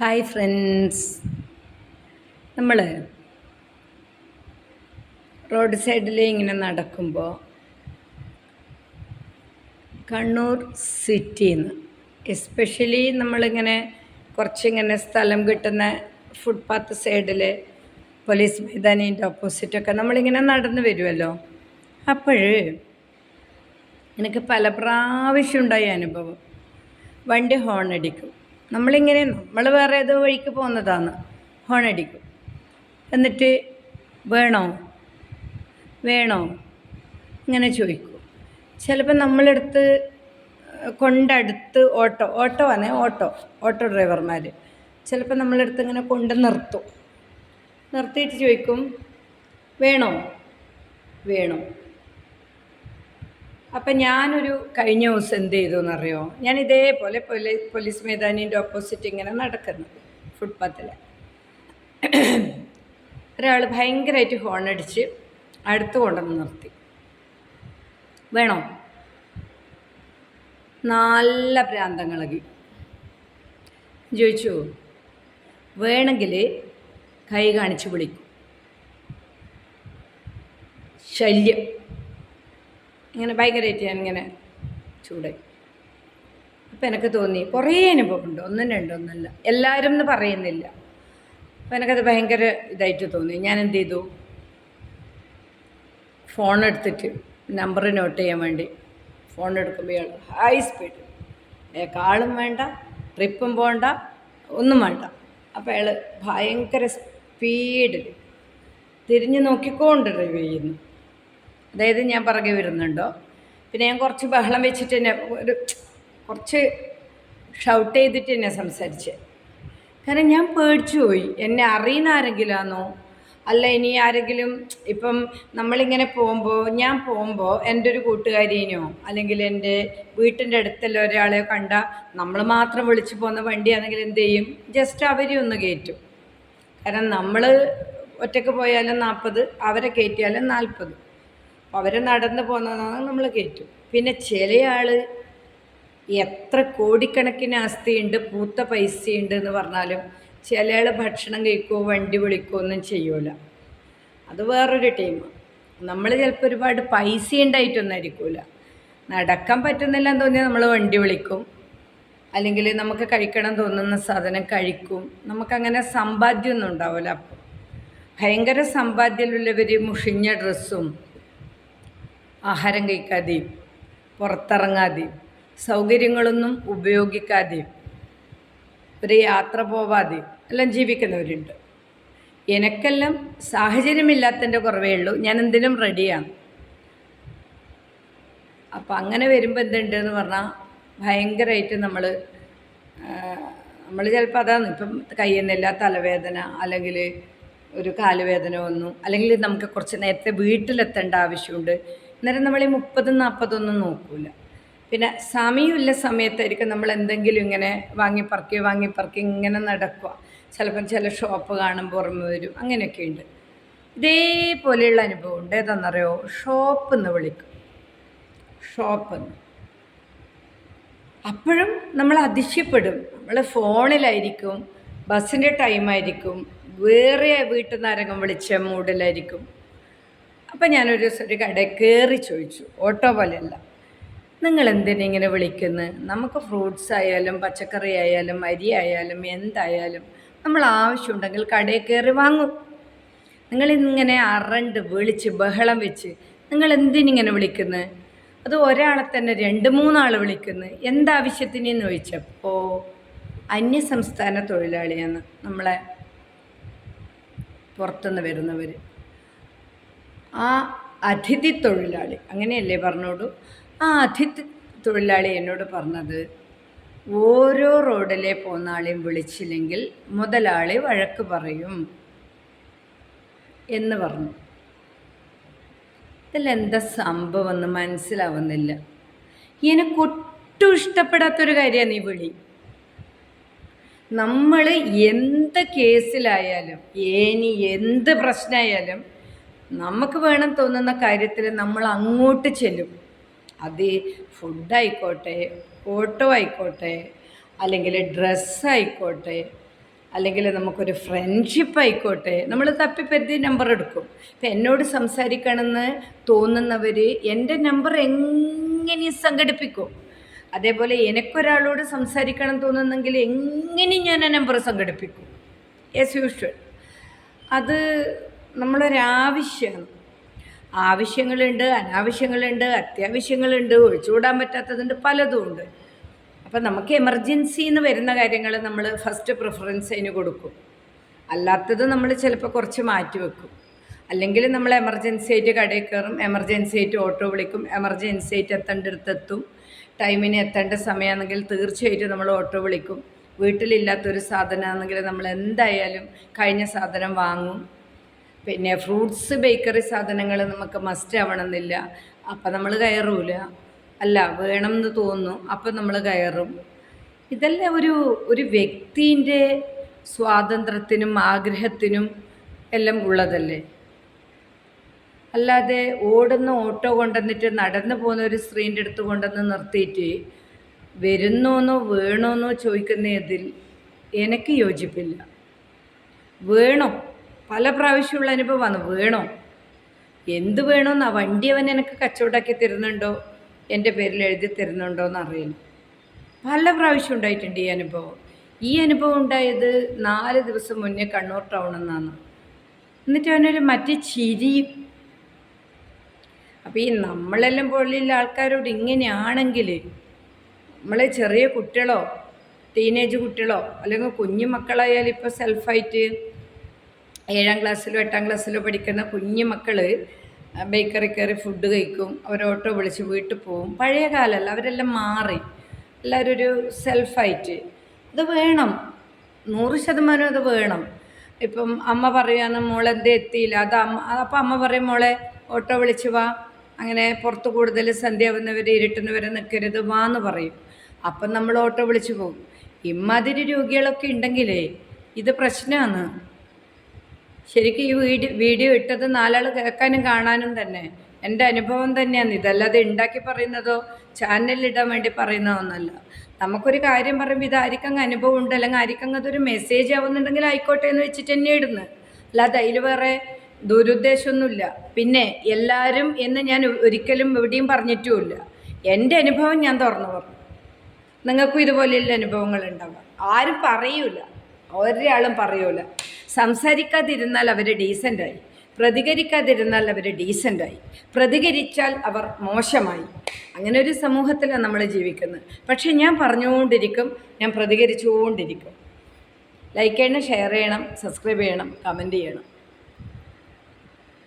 Hi friends. നമ്മൾ road സൈഡിൽ ഇങ്ങനെ നടക്കുമ്പോൾ കണ്ണൂർ സിറ്റിയിൽ നിന്ന് എസ്പെഷ്യലി നമ്മളിങ്ങനെ കുറച്ചിങ്ങനെ സ്ഥലം കിട്ടുന്ന ഫുട്പാത്ത് സൈഡിൽ പോലീസ് മൈതാനീന്റെ ഓപ്പോസിറ്റൊക്കെ നമ്മളിങ്ങനെ നടന്നു വരുമല്ലോ അപ്പോൾ എനിക്ക് പല പ്രാവശ്യം ഉണ്ടായ അനുഭവം. വണ്ടി ഹോൺ അടിക്കും. നമ്മളിങ്ങനെ നമ്മൾ വേറെ ഏതോ വഴിക്ക് പോകുന്നതാണ്. ഹോണടിക്കും എന്നിട്ട് വേണോ? വേണോ? ഇങ്ങനെ ചോദിക്കും. ചിലപ്പോൾ നമ്മളെടുത്ത് കൊണ്ടടുത്ത് ഓട്ടോ ഓട്ടോ ആണേ ഓട്ടോ ഓട്ടോ ഡ്രൈവർമാർ ചിലപ്പോൾ നമ്മളെടുത്ത് ഇങ്ങനെ കൊണ്ട് നിർത്തും. നിർത്തിയിട്ട് ചോദിക്കും വേണോ? വേണോ? അപ്പം ഞാനൊരു കഴിഞ്ഞ ദിവസം എന്ത് ചെയ്തു എന്നറിയോ ഞാൻ ഇതേപോലെ പോലീ പോലീസ് മൈതാനിന്റെ ഓപ്പോസിറ്റ് ഇങ്ങനെ നടക്കുന്നു ഫുട്പാത്തിൽ ഒരാൾ ഭയങ്കരമായിട്ട് ഹോൺ അടിച്ച് അടുത്ത് കൊണ്ടുവന്ന് നിർത്തി. വേണോ? നല്ല പ്രാന്തങ്ങളകി. ചോദിച്ചു വേണമെങ്കിൽ കൈ കാണിച്ച് വിളിക്കും. ശല്യം. ഇങ്ങനെ ഭയങ്കരമായിട്ട് ഞാനിങ്ങനെ ചൂടായി അപ്പം എനിക്ക് തോന്നി കുറേ അനുഭവമുണ്ട്. ഒന്നും രണ്ടൊന്നല്ല എല്ലാവരും എന്ന് പറയുന്നില്ല. അപ്പം എനിക്കത് ഭയങ്കര ഇതായിട്ട് തോന്നി. ഞാൻ എന്ത് ചെയ്തു? ഫോൺ എടുത്തിട്ട് നമ്പർ നോട്ട് ചെയ്യാൻ വേണ്ടി ഫോൺ എടുക്കുമ്പോൾ ഹൈ സ്പീഡ് കാളും വേണ്ട ട്രിപ്പും പോകണ്ട ഒന്നും വേണ്ട. അപ്പോൾ അയാൾ ഭയങ്കര സ്പീഡിൽ തിരിഞ്ഞ് നോക്കിക്കൊണ്ട് ഡ്രൈവ് ചെയ്യുന്നു. അതായത് ഞാൻ പുറകെ വരുന്നുണ്ടോ? പിന്നെ ഞാൻ കുറച്ച് ബഹളം വെച്ചിട്ട് തന്നെ ഒരു കുറച്ച് ഷൗട്ട് ചെയ്തിട്ട് തന്നെ സംസാരിച്ച്. കാരണം ഞാൻ പേടിച്ചു പോയി. എന്നെ അറിയുന്ന ആരെങ്കിലാണോ അല്ല ഇനി ആരെങ്കിലും ഇപ്പം നമ്മളിങ്ങനെ പോകുമ്പോൾ ഞാൻ പോകുമ്പോൾ എന്റെ ഒരു കൂട്ടുകാരിനെയോ അല്ലെങ്കിൽ എന്റെ വീട്ടിന്റെ അടുത്തുള്ള ഒരാളെയോ കണ്ട നമ്മൾ മാത്രം വിളിച്ചു പോകുന്ന വണ്ടിയാണെങ്കിൽ എന്ത് ചെയ്യും? ജസ്റ്റ് അവരെ ഒന്ന് കയറ്റും. കാരണം നമ്മൾ ഒറ്റയ്ക്ക് പോയാലും നാൽപ്പത് അവരെ കയറ്റിയാലും നാൽപ്പത്. അവർ നടന്നു പോകുന്നതാണ് നമ്മൾ കയറ്റും പിന്നെ ചില ആൾ എത്ര കോടിക്കണക്കിന് ആസ്തിയുണ്ട് പൂത്ത പൈസയുണ്ട് എന്ന് പറഞ്ഞാലും ചില ആൾ ഭക്ഷണം കഴിക്കുമോ വണ്ടി വിളിക്കുമോ ഒന്നും ചെയ്യൂല. അത് വേറൊരു ടീമാണ് നമ്മൾ ചിലപ്പോൾ ഒരുപാട് പൈസ ഉണ്ടായിട്ടൊന്നായിരിക്കില്ല നടക്കാൻ പറ്റുന്നില്ല എന്ന് തോന്നിയാൽ നമ്മൾ വണ്ടി വിളിക്കും. അല്ലെങ്കിൽ നമുക്ക് കഴിക്കണം തോന്നുന്ന സാധനം കഴിക്കും. നമുക്കങ്ങനെ സമ്പാദ്യമൊന്നും ഉണ്ടാവില്ല അപ്പോൾ ഭയങ്കര സമ്പാദ്യമുള്ളവർ മുഷിഞ്ഞ ഡ്രസ്സും ആഹാരം കഴിക്കാതെയും പുറത്തിറങ്ങാതെയും സൗകര്യങ്ങളൊന്നും ഉപയോഗിക്കാതെയും ഒരു യാത്ര പോവാതെയും എല്ലാം ജീവിക്കുന്നവരുണ്ട്. എനിക്കെല്ലാം സാഹചര്യമില്ലാത്തതിന്റെ കുറവേ ഉള്ളൂ. ഞാൻ എന്തിനും റെഡിയാണ് അപ്പം അങ്ങനെ വരുമ്പോൾ എന്തുണ്ടെന്ന് പറഞ്ഞാൽ ഭയങ്കരമായിട്ട് നമ്മൾ നമ്മൾ ചിലപ്പോൾ അതാണ് ഇപ്പം കയ്യെന്നില്ല തലവേദന അല്ലെങ്കിൽ ഒരു കാലുവേദന വന്നു അല്ലെങ്കിൽ നമുക്ക് കുറച്ച് നേരത്തെ വീട്ടിലെത്തേണ്ട ആവശ്യമുണ്ട്. അന്നേരം നമ്മൾ ഈ മുപ്പതും നാൽപ്പതൊന്നും നോക്കൂല. പിന്നെ സമയമില്ല സമയത്തായിരിക്കും നമ്മൾ എന്തെങ്കിലും ഇങ്ങനെ വാങ്ങി പറക്കി വാങ്ങി പറക്കി ഇങ്ങനെ നടക്കുക. ചിലപ്പം ചില ഷോപ്പ് കാണുമ്പോൾ ഓർമ്മ വരും. അങ്ങനെയൊക്കെ ഉണ്ട്. ഇതേപോലെയുള്ള അനുഭവം ഉണ്ട്. ഏതാണെന്നറിയോ? ഷോപ്പ് എന്ന് വിളിക്കും. ഷോപ്പ് എന്ന്. അപ്പോഴും നമ്മൾ അതിശയപ്പെടും. നമ്മൾ ഫോണിലായിരിക്കും ബസ്സിന്റെ ടൈമായിരിക്കും വേറെ വീട്ടിൽ നിന്ന് ആരെങ്കിലും വിളിച്ച മൂഡിലായിരിക്കും. അപ്പം ഞാനൊരു ഒരു കട കയറി ചോദിച്ചു ഓട്ടോ പോലെയല്ല നിങ്ങൾ എന്തിനാ ഇങ്ങനെ വിളിക്കുന്നത് നമുക്ക് ഫ്രൂട്ട്സ് ആയാലും പച്ചക്കറി ആയാലും അരി ആയാലും എന്തായാലും നമ്മൾ ആവശ്യമുണ്ടെങ്കിൽ കടയിൽ കയറി വാങ്ങും. നിങ്ങൾ ഇങ്ങനെ അറണ്ട് വിളിച്ച് ബഹളം വെച്ച് നിങ്ങൾ എന്തിനിങ്ങനെ വിളിക്കുന്നത് അത് ഒരാളെ തന്നെ രണ്ട് മൂന്നാൾ വിളിക്കുന്നത് എന്താവശ്യത്തിനെന്ന് ചോദിച്ചപ്പോൾ അന്യസംസ്ഥാന തൊഴിലാളിയാണ് നമ്മളെ പുറത്തുനിന്ന് വരുന്നവർ ആ അതിഥി തൊഴിലാളി അങ്ങനെയല്ലേ പറഞ്ഞോളൂ? ആ അതിഥി തൊഴിലാളി എന്നോട് പറഞ്ഞത് ഓരോ റോഡിലെ പോകുന്ന ആളെയും വിളിച്ചില്ലെങ്കിൽ മുതലാളി വഴക്ക് പറയും എന്ന് പറഞ്ഞു. ഇതിലെന്താ സംഭവം എന്ന് മനസ്സിലാവുന്നില്ല. എനിക്കൊട്ടും ഇഷ്ടപ്പെടാത്തൊരു കാര്യമാണ് ഈ വിളി. നമ്മൾ എന്ത് കേസിലായാലും ഇനി എന്ത് പ്രശ്നമായാലും നമുക്ക് വേണം തോന്നുന്ന കാര്യത്തിൽ നമ്മൾ അങ്ങോട്ട് ചെല്ലും. അത് ഫുഡായിക്കോട്ടെ ഓട്ടോ ആയിക്കോട്ടെ അല്ലെങ്കിൽ ഡ്രസ്സായിക്കോട്ടെ അല്ലെങ്കിൽ നമുക്കൊരു ഫ്രണ്ട്ഷിപ്പ് ആയിക്കോട്ടെ നമ്മൾ തപ്പിപ്പരുതി നമ്പർ എടുക്കും. ഇപ്പം എന്നോട് സംസാരിക്കണമെന്ന് തോന്നുന്നവർ എന്റെ നമ്പർ എങ്ങനെ സംഘടിപ്പിക്കും? അതേപോലെ എനിക്കൊരാളോട് സംസാരിക്കണം തോന്നുന്നെങ്കിൽ എങ്ങനെ ഞാൻ ആ നമ്പർ സംഘടിപ്പിക്കും? ആസ് യൂഷ്വൽ അത് നമ്മളൊരാവശ്യമാണ് ആവശ്യങ്ങളുണ്ട് അനാവശ്യങ്ങളുണ്ട് അത്യാവശ്യങ്ങളുണ്ട് ഒഴിച്ചുകൂടാൻ പറ്റാത്തതുണ്ട് പലതും ഉണ്ട്. അപ്പം നമുക്ക് എമർജൻസി എന്ന് വരുന്ന കാര്യങ്ങൾ നമ്മൾ ഫസ്റ്റ് പ്രിഫറൻസ് അതിന് കൊടുക്കും. അല്ലാത്തത് നമ്മൾ ചിലപ്പോൾ കുറച്ച് മാറ്റി വെക്കും. അല്ലെങ്കിൽ നമ്മൾ എമർജൻസി ആയിട്ട് കടയിൽ കയറും എമർജൻസി ആയിട്ട് ഓട്ടോ വിളിക്കും എമർജൻസി ആയിട്ട് എത്തേണ്ടടുത്തെത്തും ടൈമിന് എത്തേണ്ട സമയമാണെങ്കിൽ തീർച്ചയായിട്ടും നമ്മൾ ഓട്ടോ വിളിക്കും. വീട്ടിലില്ലാത്തൊരു സാധനമാണെങ്കിൽ നമ്മൾ എന്തായാലും കഴിഞ്ഞ സാധനം വാങ്ങും. പിന്നെ ഫ്രൂട്ട്സ് ബേക്കറി സാധനങ്ങൾ നമുക്ക് മസ്റ്റ് ആവണമെന്നില്ല. അപ്പം നമ്മൾ കയറൂല. അല്ല വേണം എന്ന് തോന്നുന്നു. അപ്പം നമ്മൾ കയറും. ഇതെല്ലാം ഒരു ഒരു വ്യക്തിന്റെ സ്വാതന്ത്ര്യത്തിനും ആഗ്രഹത്തിനും എല്ലാം ഉള്ളതല്ലേ? അല്ലാതെ ഓടുന്ന ഓട്ടോ കൊണ്ടുവന്നിട്ട് നടന്നു പോകുന്ന ഒരു സ്ത്രീന്റെ അടുത്ത് കൊണ്ടുവന്ന് നിർത്തിയിട്ട് വരുന്നോന്നോ വേണോന്നോ ചോദിക്കുന്നതിൽ എനിക്ക് യോജിപ്പില്ല. വേണോ. പല പ്രാവശ്യമുള്ള അനുഭവമാണ്. വേണോ? എന്ത് വേണമെന്നാ വണ്ടി അവൻ എനിക്ക് കച്ചവടമാക്കി തരുന്നുണ്ടോ? എന്റെ പേരിൽ എഴുതി തരുന്നുണ്ടോ എന്നറിയില്ല പല പ്രാവശ്യം ഉണ്ടായിട്ടുണ്ട് ഈ അനുഭവം. ഈ അനുഭവം ഉണ്ടായത് നാല് ദിവസം മുന്നേ കണ്ണൂർ ടൗണിൽ നിന്നാണ് എന്നിട്ട് അവനൊരു മറ്റേ ചിരിയും. അപ്പോൾ ഈ നമ്മളെല്ലാം പോലെയുള്ള ആൾക്കാരോട് ഇങ്ങനെയാണെങ്കിൽ നമ്മളെ ചെറിയ കുട്ടികളോ ടീനേജ് കുട്ടികളോ അല്ലെങ്കിൽ കുഞ്ഞു മക്കളായാലും ഇപ്പോൾ സെൽഫായിട്ട് ഏഴാം ക്ലാസ്സിലോ എട്ടാം ക്ലാസ്സിലോ പഠിക്കുന്ന കുഞ്ഞു മക്കൾ ബേക്കറി കയറി ഫുഡ് കഴിക്കും. അവർ ഓട്ടോ വിളിച്ച് വീട്ടിൽ പോകും പഴയ കാലമല്ല അവരെല്ലാം മാറി. എല്ലാവരും ഒരു സെൽഫായിട്ട് ഇത് വേണം. നൂറ് ശതമാനം അത് വേണം. ഇപ്പം അമ്മ പറയാന്ന് മോളെന്തേ എത്തിയില്ല. അത് അമ്മ അപ്പം അമ്മ പറയും മോളെ ഓട്ടോ വിളിച്ച് വാ. അങ്ങനെ പുറത്ത് കൂടുതൽ സന്ധ്യാവുന്നവർ ഇരുട്ടുന്നവരെ നിൽക്കരുത് വാ എന്ന് പറയും. അപ്പം നമ്മൾ ഓട്ടോ വിളിച്ച് പോകും ഇമ്മാതിരി രോഗികളൊക്കെ ഉണ്ടെങ്കിലേ ഇത് പ്രശ്നമാണ് ശരിക്കും ഈ വീഡിയോ വീഡിയോ ഇട്ടത് നാലാൾ കേൾക്കാനും കാണാനും തന്നെ. എന്റെ അനുഭവം തന്നെയാണ്. ഇതല്ലാതെ ഉണ്ടാക്കി പറയുന്നതോ ചാനലിലിടാൻ വേണ്ടി പറയുന്നതൊന്നല്ല. നമുക്കൊരു കാര്യം പറയുമ്പോൾ ഇത് ആർക്കങ്ങ് അനുഭവം ഉണ്ട്? അല്ലെങ്കിൽ ആർക്കങ്ങ് അതൊരു മെസ്സേജ് ആവുന്നുണ്ടെങ്കിൽ ആയിക്കോട്ടെ എന്ന് വെച്ചിട്ട് തന്നെ ഇടുന്നത് അല്ലാതെ അതിൽ വേറെ ദുരുദ്ദേശമൊന്നുമില്ല. പിന്നെ എല്ലാവരും എന്ന് ഞാൻ ഒരിക്കലും എവിടെയും പറഞ്ഞിട്ടുമില്ല. എന്റെ അനുഭവം ഞാൻ തുറന്നു പറഞ്ഞു. നിങ്ങൾക്കും ഇതുപോലെയുള്ള അനുഭവങ്ങൾ ഉണ്ടാവുക ആരും പറയൂല. ഒരാളും പറയൂല. സംസാരിക്കാതിരുന്നാൽ അവർ ഡീസന്റായി പ്രതികരിക്കാതിരുന്നാൽ അവർ ഡീസന്റായി പ്രതികരിച്ചാൽ അവർ മോശമായി. അങ്ങനെ ഒരു സമൂഹത്തിലാണ് നമ്മൾ ജീവിക്കുന്നത്. പക്ഷേ ഞാൻ പറഞ്ഞുകൊണ്ടിരിക്കും ഞാൻ പ്രതികരിച്ചുകൊണ്ടിരിക്കും. ലൈക്ക് ചെയ്യണം ഷെയർ ചെയ്യണം സബ്സ്ക്രൈബ് ചെയ്യണം കമന്റ് ചെയ്യണം.